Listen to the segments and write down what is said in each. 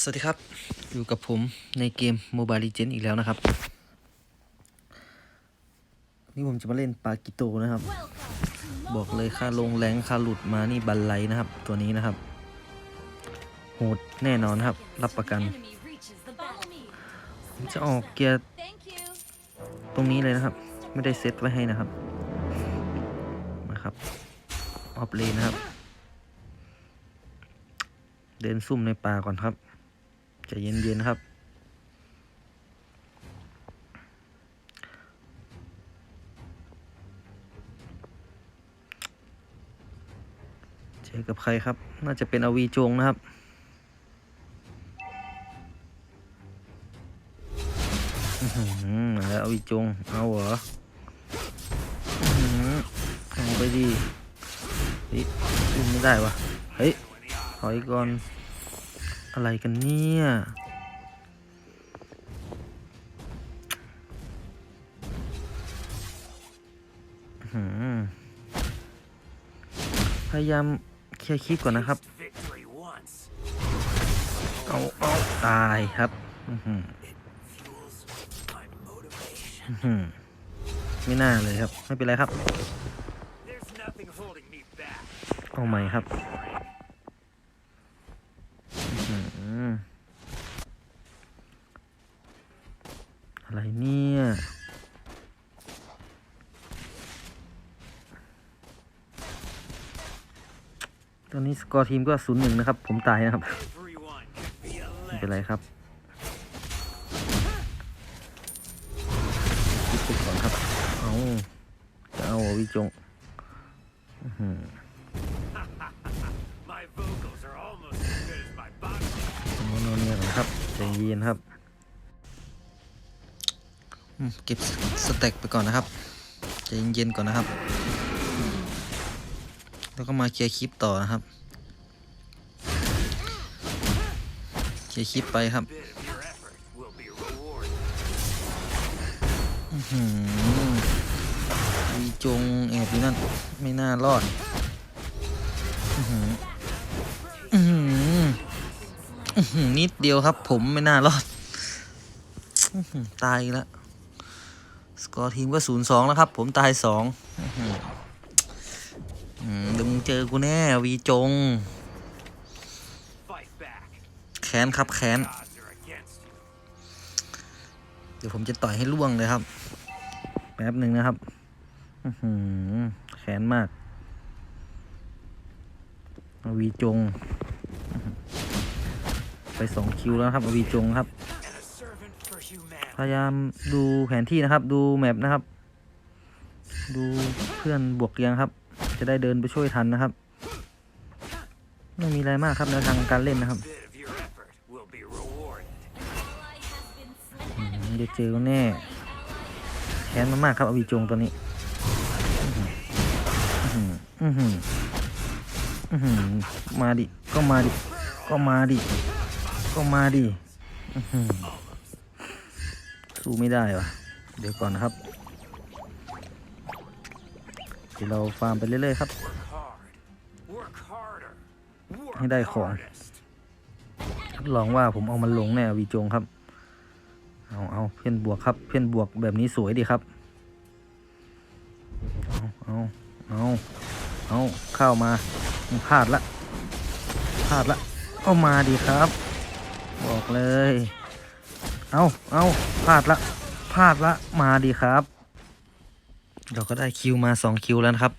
สวัสดีครับ อยู่กับผมในเกม Mobile Legends อีกแล้วนะครับ นี่ผมจะมาเล่นปากิโตนะครับ บอกเลยค่าลงแรงค่าหลุดมานี่บันไลนะครับ ตัวนี้นะครับ โหดแน่นอนครับ รับประกัน ผมจะออกเกียร์ตรงนี้เลยนะครับ ไม่ได้เซตไว้ให้นะครับนะครับ ออฟเลนนะครับ เดินซุ่มในป่าก่อนครับ จะเย็นๆครับ เจอกับใครครับ น่าจะเป็นอวีจงนะครับอืมแล้วอวีจง เอาเหรออื้อหือเอาไปดีเฮ้ยไม่ได้วะเฮ้ยถอยก่อน อะไรกันเนี่ยอื้อหือพยายามเคลียร์คลิปก่อนนะครับ victory once. เอาเอาตายครับอื้อหือ Fuels my motivation. อื้อหือไม่น่าเลยครับ ไม่เป็นไรครับ There's nothing holding me back. เอาใหม่ครับอื้อหืออะไรเนี่ย ตอนนี้ส กอร์ทีมก็ศูนย์หนึ่งนะครับ ผมตายนะครับไม่เป็นไรครับคิดไปก่อนครับ เอาจะเอาวิจงอื้อหือ My vocals are almost as good as my boxing. เอาโนเนี่ยก่อนครับใจเย็นครับเก็บสเต็กไปก่อนนะครับใจเย็นๆก่อนนะครับ แล้วก็มาเคลียร์คลิปต่อนะครับ เคลียร์คลิปไปครับ Bit of your effort will be rewarded. หืมวีจงแอบอยู่นั่น ไม่น่ารอดอือหืออือหือนิดเดียวครับผมไม่น่ารอด ตายแล้วสกอร์ทีมก็ศูนย์สองแล้วครับ ผมตายสองอือหืออืมเดี๋ยวมึงเจอกูแน่ วีจง แค้นครับแค้น เดี๋ยวผมจะต่อยให้ล่วงเลยครับ แป๊บหนึ่งนะครับอื้อหือแขนมากอวีจง ไปสองคิวแล้วครับอวีจงครับ พยายามดูแผนที่นะครับ ดูแมปนะครับ ดูเพื่อนบวกยังครับ จะได้เดินไปช่วยทันนะครับ ไม่มีอะไรมากครับในทางการเล่นนะครับ อืมเดี๋ยวเจอแน่แค้นมากๆครับอวีจงตัวนี้มาดิ ก็มาดิ ก็มาดิ ก็มาดิสู้ไม่ได้วะเดี๋ยวก่อนนะครับเดี๋ยวเราฟาร์มไปเรื่อยๆครับ ให้ได้ของรับรองว่าผมเอามันลงแน่วีจงครับ เอาเอาเพื่อนบวกครับ เพื่อนบวกแบบนี้สวยดีครับ เอาเอาเอาเอาเข้ามาพลาดละพลาดละเอามาดีครับ บอกเลย เอาเอาพลาดละพลาดละมาดีครับ เราก็ได้คิวมาสองคิวแล้วนะครับ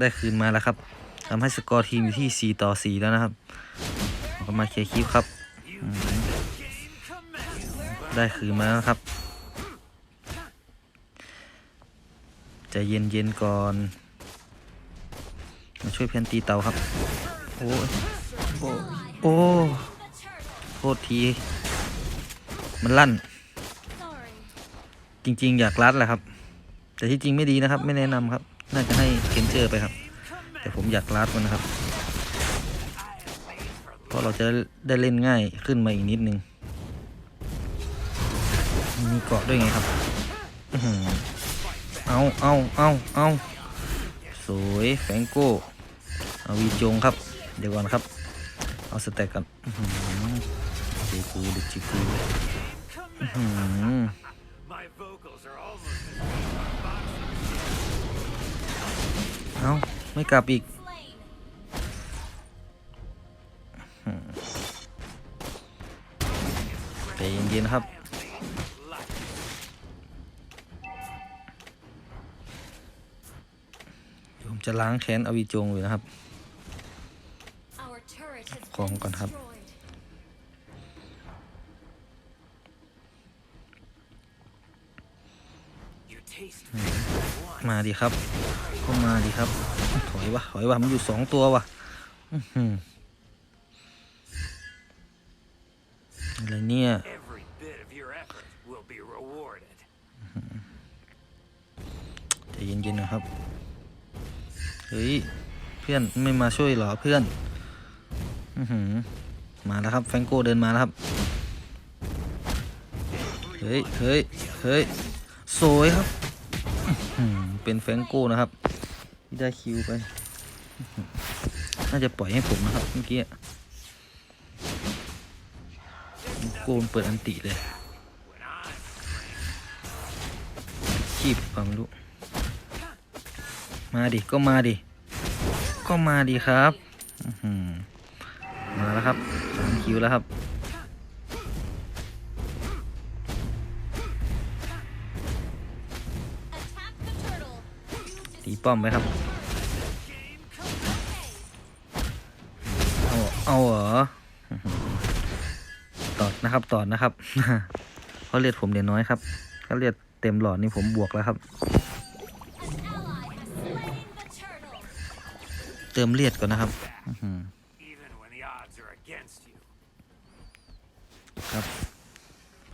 ได้คืนมาแล้วครับทำให้สกอร์ทีมอยู่ที่สี่ต่อสี่แล้วนะครับเราก็มาเคลียร์คลิปครับ ได้คืนมาแล้วครับใจเย็นเย็นก่อน มาช่วยเพื่อนตีเตาครับ โอ้ยโอ้โอ้โทษที มันลั่น จริง ๆ อยากรัดแหละครับ แต่ที่จริงไม่ดีนะครับ ไม่แนะนำครับ น่าจะให้เคนเจอร์ไปครับ แต่ผมอยากรัดมันนะครับ เพราะเราจะได้เล่นง่ายขึ้นมาอีกนิดนึง มีเกาะด้วยไงครับเอาเอาเอาเอาสวยแฟงโก้เอาวีจงครับ เดี๋ยวก่อนครับ เอาสเต็กกันอื้อหือเจอกูด็กเจอกูเอาไม่กลับอีกใจเย็นๆครับ จะล้างแค้นอวิจงอยู่นะครับ ของก่อนครับ มาดีครับ ก็มาดีครับ ถอยวะถอยวะมันอยู่สองตัววะอะไรเนี่ยใจเย็นๆนะครับ เฮ้ย เพื่อนไม่มาช่วยเหรอเพื่อนอือหือมาแล้วครับแฟงโกเดินมาแล้วครับ เฮ้ยเฮ้ยเฮ้ยสวยครับ เป็นแฟงโกนะครับที่ได้คิวไป น่าจะปล่อยให้ผมนะครับเมื่อกี้โกนเปิดอันติเลย When I'm คีบความรู้ มาดิ ก็มาดิ ก็มาดิครับมาแล้วครับสามคิวแล้วครับตีป้อมไหมครับ เอาเอาเหรอตอดนะครับตอดนะครับเขาเรียกผมเดี๋ยวน้อยครับเขาเรียกเต็มหลอดนี่ผมบวกแล้วครับ เติมเลือดก่อนนะครับครับ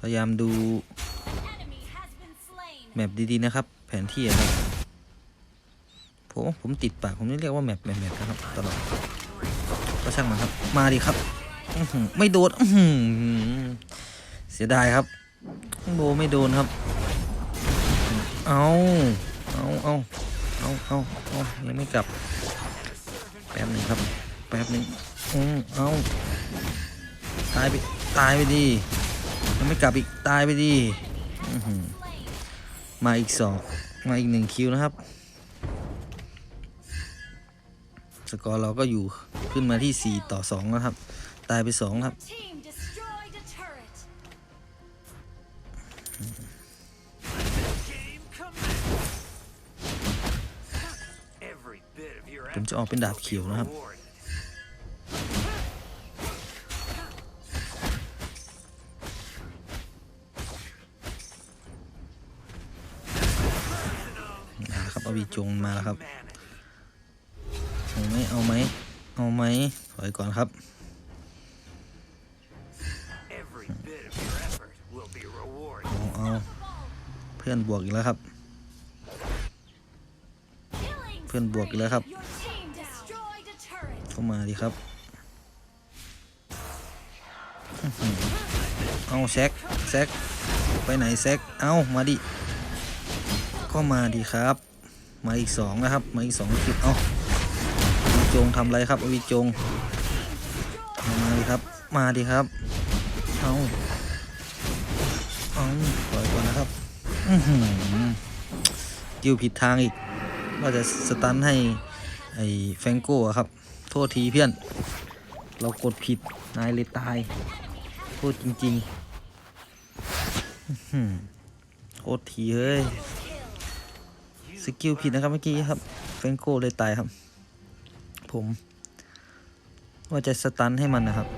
พยายามดูแมปดีๆนะครับ แผนที่อะครับผมผมติดปากผมเรียกว่าแมปแมปแมปนะครับตลอดก็ช่างมันครับ มาดิครับไม่โดนเสียดายครับโบไม่โดนครับ เอาเอาเอาเอาเอาเอายังไม่กลับ บหนึ่งครับแป๊บหนึ่งอืมเอาตายไปตายไปดิยังไม่กลับอีกตายไปดิอื้อหือมาอีกสองมาอีกหนึ่งคิวนะครับ สกอร์เราก็อยู่ขึ้นมาที่ 4 ต่อ2นะครับ ตายไป2ครับ ผมจะออกเป็นดาบเขียวนะครับ rewarded. มาแล้วครับเอาวีจงมาแล้วครับเอาไหมเอาไหมเอาไหมถอยก่อนครับเอาเอาเพื่อนบวกอีกแล้วครับ เพื่อนบวกอีกแล้วครับ เข้ามาดีครับ เอาแซกแซกไปไหนแซกเอามาดิ ก็มาดีครับ มาอีกสองนะครับ มาอีกสองคลิปเอาวิจงทำไรครับอวิจงเอามาดิครับ มาดิครับ เอาเอาปล่อยก่อนนะครับอือหือกิ้วผิดทางอีกว่าจะสตันให้ไอ้แฟงโก้ครับ โทษทีเพื่อน เรากดผิด นายเลยตาย โทษจริงๆอื้อหือโทษทีเฮ้ย สกิลผิดนะครับเมื่อกี้ครับแฟงโก้เลยตายครับ ผม ว่าจะสตันให้มันนะครับ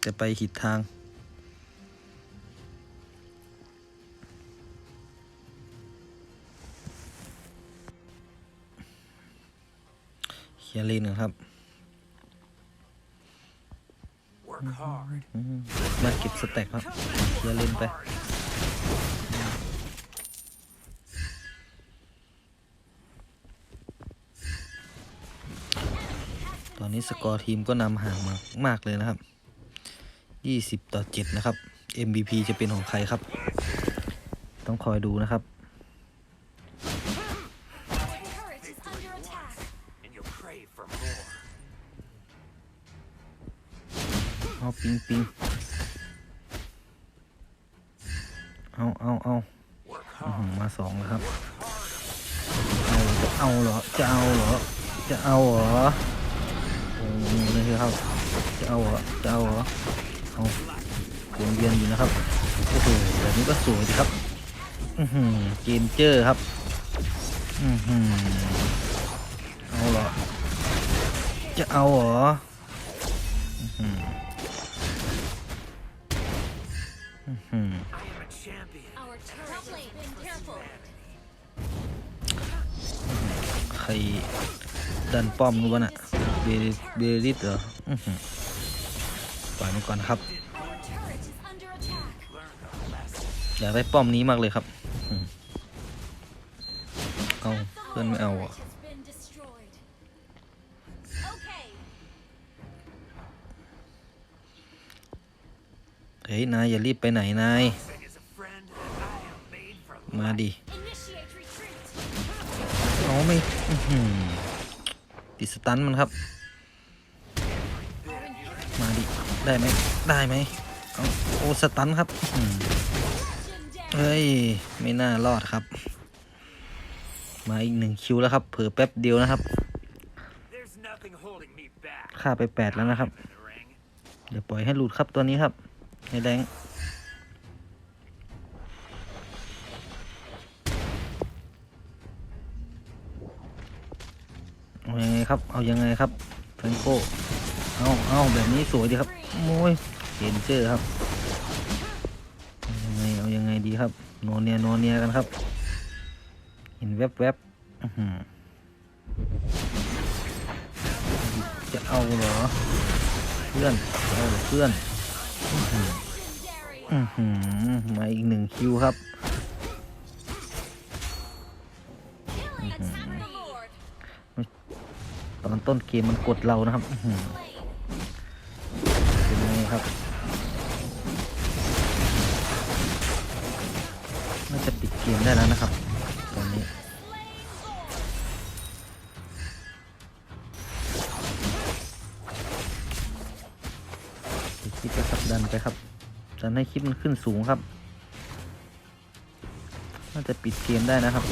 แต่ไปผิดทาง เคลียร์เลนก่อนครับ Work hard. อืมมาเก็บสแต็กครับเคลียร์เลนไปตอนนี้สกอร์ทีมก็นำห่างมากมากเลยนะครับ 20 ต่อ 7 นะครับ MVP จะเป็นของใครครับ ต้องคอยดูนะครับ ปิงปิงเอาเอาเอามาสองแล้วครับเอาจะเอาเหรอ จะเอาเหรอ จะเอาเหรอโอ้โหนี่ครับ จะเอาเหรอ จะเอาเหรอ เอาวนเวียนอยู่นะครับ โอ้โหแบบนี้ก็สวยดีครับ อือหือเกมเจอร์ครับ อือหือเอาเหรอ จะเอาเหรอ ใครดันป้อมนู้นวะน่ะเบริเบริสเหรออื้อหือปล่อยมันก่อนครับ Our turret is under attack. Learn a lesson. อยากได้ป้อมนี้มากเลยครับอืมเอาเพื่อนไม่เอา Turret อะ เฮ้ยนายอย่ารีบไปไหนนาย Sing is a friend that I am made for มาดิ Initiate retreat. เอาไม่อื้อหือติดสตันมันครับ Our inhibitor มาดิ ได้ไหมได้ไหมเอาโอ้สตันครับอื้อหือ legendary. เฮ้ย ไม่น่ารอดครับ มาอีกหนึ่งคิวแล้วครับ เผื่อแป๊บเดียวนะครับ There's nothing holding me back. ฆ่าไปแปดแล้วนะครับ In the ring. อย่าปล่อยให้หลุดครับตัวนี้ครับ ในแดงเอายังไงครับ เอายังไงครับเฟนโก้เอาเอาแบบนี้สวยดีครับโอ้ยเห็นเจอครับยังไงเอายังไงดีครับโนเนียโนเนียกันครับ เห็นแวบๆบจะเอาเหรอเพื่อนเอาเพื่อน มาอีกหนึ่งคิวครับ ตอนต้นเกมมันกดเรานะครับเป็นไงครับ น่าจะปิดเกมได้แล้วนะครับ ดันให้คลิปมันขึ้นสูงครับ น่าจะปิดเกมได้นะครับ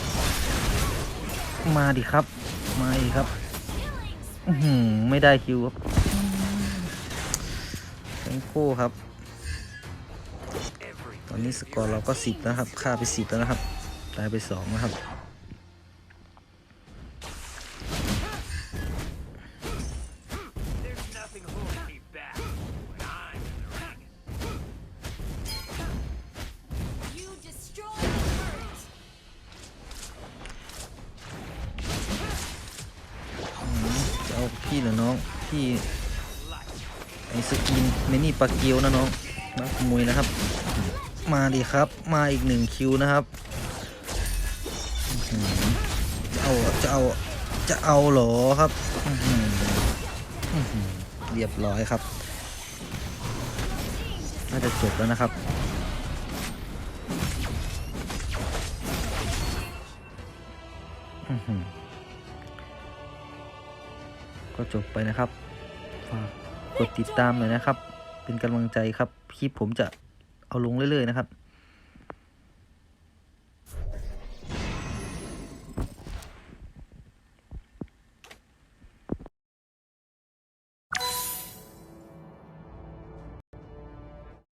มาดิครับ มาอีกครับอืไม่ได้คิวครับแตงโก้ครับ ตอนนี้สกอร์เราก็สิบแล้วครับ ค่าไปสิบแล้วนะครับ ตายไปสองนะครับ พี่เหรอน้อง พี่ไอสกินเมนี่ปลาเกียวนะน้องนักขโมยนะครับ มาดิครับ มาอีกหนึ่งคิวนะครับ จะเอา จะเอา จะเอาหรอครับ เรียบร้อยครับ น่าจะจบแล้วนะครับอือหือ ก็จบไปนะครับ ฝากกดติดตามหน่อยนะครับ เป็นกำลังใจครับ คลิปผมจะเอาลงเรื่อยๆนะครับ